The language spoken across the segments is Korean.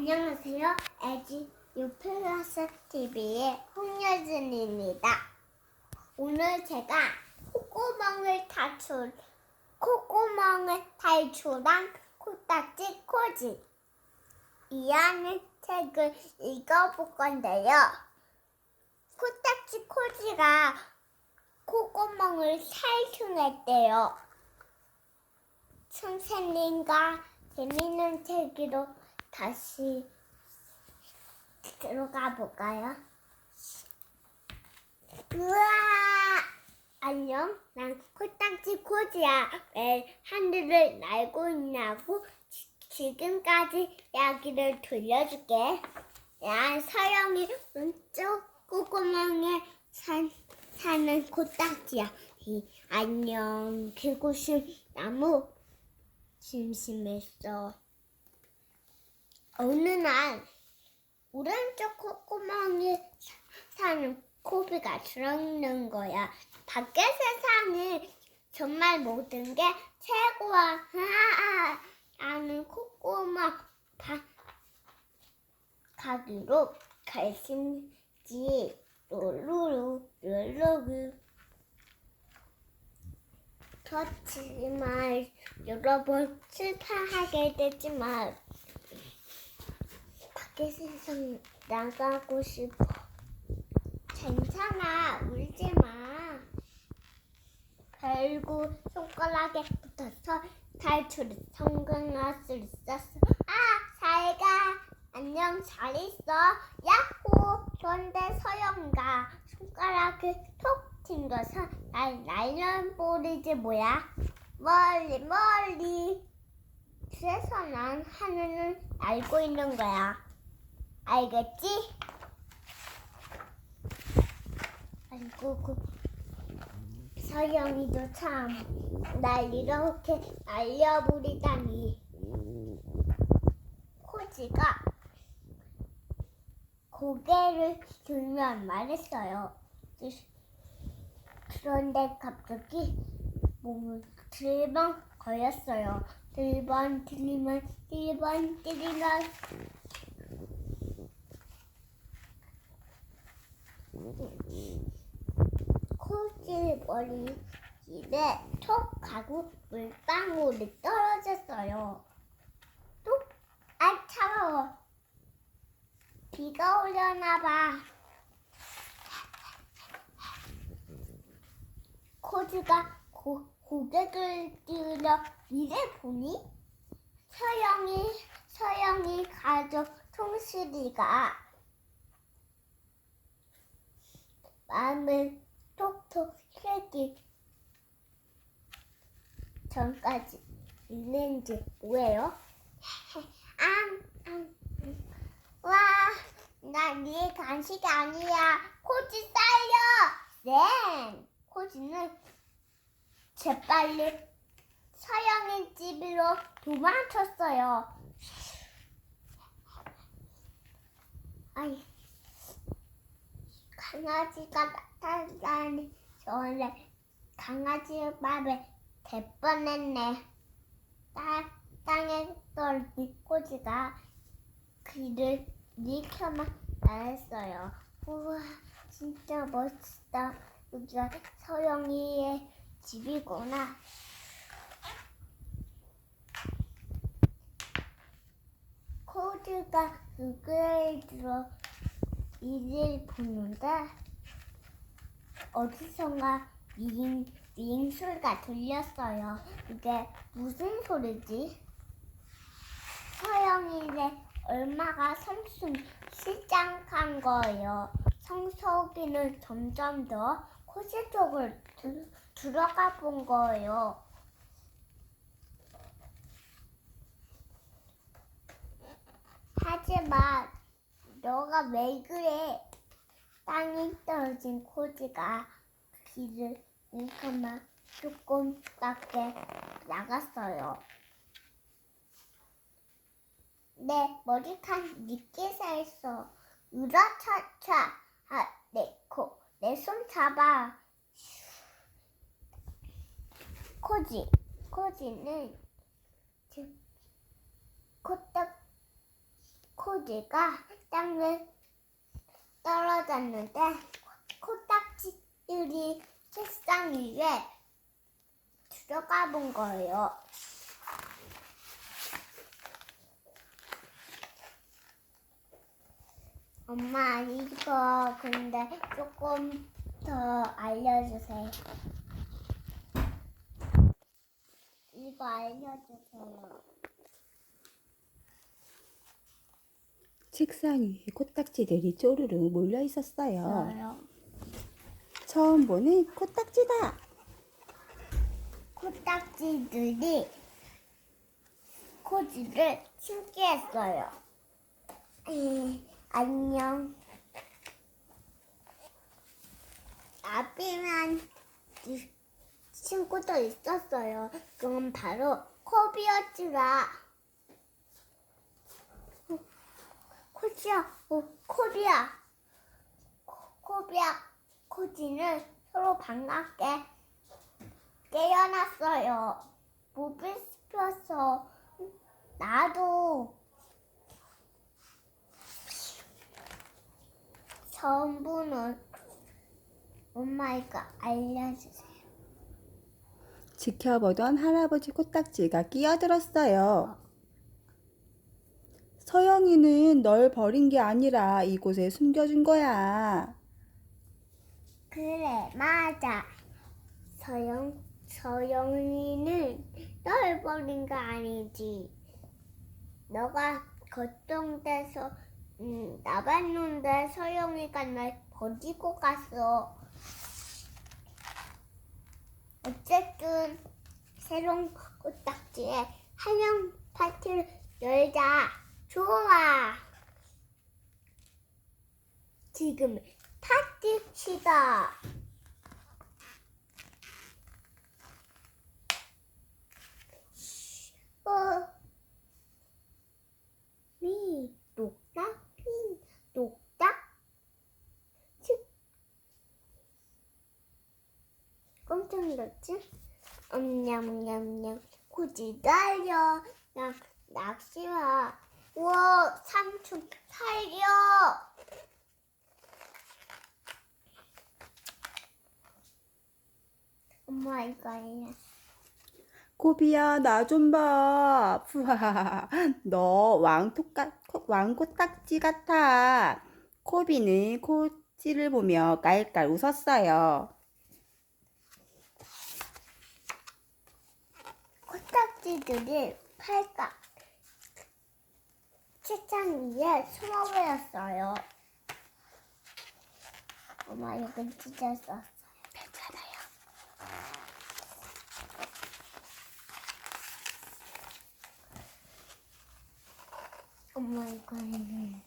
안녕하세요. 에지 유플러스 TV의 홍여진입니다. 오늘 제가 콧구멍을 탈출, 콧구멍을 탈출한 코딱지 코지 이라는 책을 읽어볼 건데요. 코딱지 코지가 콧구멍을 탈출했대요. 선생님과 재밌는 책으로 다시 들어가 볼까요? 우와! 안녕, 난 코딱지 코지야. 왜 하늘을 날고 있냐고 지- 지금까지 이야기를 들려줄게. 난 서영이 왼쪽 콧구멍에 산, 사는 코딱지야. 이, 안녕, 그곳은 나무. 심심했어. 어느 날 오른쪽 콧구멍에 사- 사는 코비가 들어있는 거야. 밖의 세상이 정말 모든 게 최고야. 나는 콧구멍 바, 가기로 결심지. 룰루루 룰루루. 그렇지만 여러 번 실패하게 되지만 밖에 세상 나가고 싶어. 괜찮아, 울지 마. 결국 손가락에 붙어서 탈출에 성공할 수 있었어. 아, 잘 가. 안녕, 잘 있어. 야호. 그런데 서영이가 손가락을 톡 튕겨서 날 날려버리지 뭐야. 멀리 멀리. 그래서 난 하늘을 알고 있는 거야. 알겠지? 아이고, 그 서영이도 참 날 이렇게 날려버리다니. 코지가 고개를 들면 말했어요. 그런데 갑자기 몸을 들번 걸렸어요. 들번 들리면 들번 들리면 코지 머리 입에 톡 하고 물방울이 떨어졌어요. 뚝! 아 차가워. 비가 오려나 봐. 코즈가 고, 고개를 들여 위를 보니 서영이 서영이 가족 통실이가 마음을 톡톡 새기 전까지 있는지 뭐예요? 앙. 와, 나네 간식 아니야. 코지 살려. 네. 코지는 재빨리 서영의 집으로 도망쳤어요. 아이, 강아지가 나타나니 전에 강아지 밥에 대뻔했네. 땅, 땅에 떨어진 코지가 귀를 니켜만 나했어요. 우와, 진짜 멋지다. 여기가 서영이의 집이구나. 코드가 그글 들어 이를 보는데 어디선가 윙, 윙 소리가 들렸어요. 이게 무슨 소리지? 서영이네 얼마가 삼순 시장한 거예요. 성석이는 점점 더 코지 쪽을 들, 들어가 본 거예요. 하지만 너가 왜 그래? 땅에 떨어진 코지가 귀를 잃거나 조금 밖에 나갔어요. 내 머리카락 니끼사 있어. 으라차차. 아, 내 코. 내 손 잡아. 코지. 코지는 즉 코딱 코 코지가 땅에 떨어졌는데 코딱지들이 책상 위에 들어가 본 거예요. 엄마 이거 근데 조금 더 알려주세요. 이거 알려주세요. 책상 위에 코딱지들이 쪼르르 몰려 있었어요. 처음 보는 코딱지다. 코딱지들이 코지를 신기했어요. 에이, 안녕. 아비만 친구도 있었어요. 그건 바로 코비였지라. 어, 코지야, 어, 코비야. 코- 코비야, 코지는 서로 반갑게 깨어났어요. 목을 씹혀서 나도 전부는 엄마가 알려주세요. 지켜보던 할아버지 코딱지가 끼어들었어요. 서영이는 널 버린 게 아니라 이곳에 숨겨준 거야. 그래 맞아. 서영 서영이는 널 버린 거 아니지. 너가 걱정돼서 음, 나갔는데 서영이가 날 버리고 갔어. 어쨌든 새로운 코딱지에 한영 파티를 열자. 좋아. 지금 파티 시다. 어. 미, 똑딱, 미, 똑딱. 치. 깜짝 놀랐지? 엄냠냠냠. 고지 달려. 나 낚시와. 우와, 삼촌 살려. 엄마 이거 알려. 코비야, 나 좀 봐. 푸하하하. 너 왕토까, 왕코딱지 같아. 코비는 코지를 보며 깔깔 웃었어요. 코딱지들이 팔각 책상 위에 숨어 버렸어요. 엄마 이건 찢었어. 괜찮아요. 엄마 이거는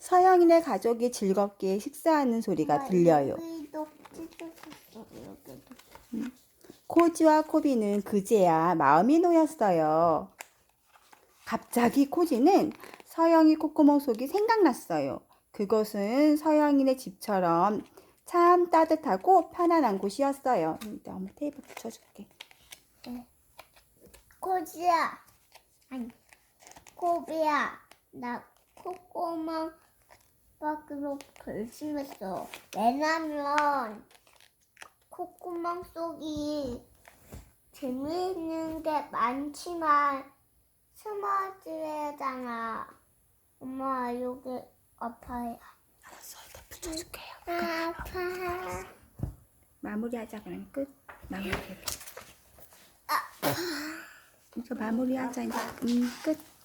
서영이네 가족이 즐겁게 식사하는 소리가 들려요. 여기도 찢어졌어. 여기도. 코지와 코비는 그제야 마음이 놓였어요. 갑자기 코지는 서영이 콧구멍 속이 생각났어요. 그것은 서영이네 집처럼 참 따뜻하고 편안한 곳이었어요. 음, 내가 엄마 테이프 붙여줄게. 코지야. 아니 코비야. 나 콧구멍 밖으로 결심했어. 왜냐면 콧구멍 속이 재미있는 게 많지만 스마트해잖아. 엄마 여기 아파요. 알았어, 테이프 붙여줄게요. 아파. 마무리하자 그러면 끝. 마무리. 이제 마무리하자 이제. 음, 끝.